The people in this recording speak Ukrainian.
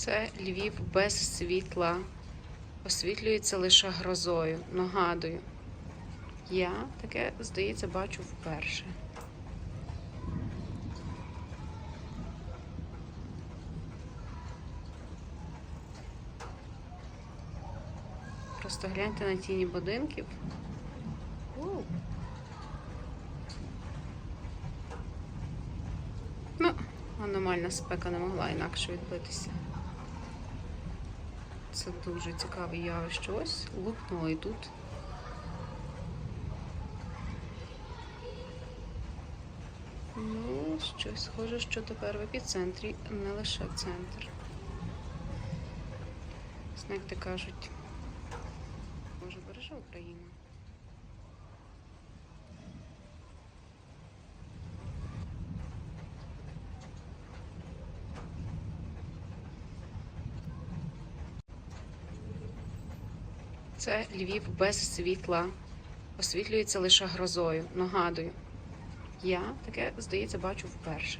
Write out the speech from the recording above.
Це Львів без світла. Освітлюється лише грозою. Нагадую. Я таке, здається, бачу вперше. Просто гляньте на тіні будинків. Ну, аномальна спека не могла інакше відбитися. Це дуже цікаве явище. Ось лупнуло і тут. Ну, щось схоже, що тепер в епіцентрі не лише центр. Ти кажуть, може береже Україна. Це Львів без світла. Освітлюється лише грозою. Нагадую. Я таке, здається, бачу вперше.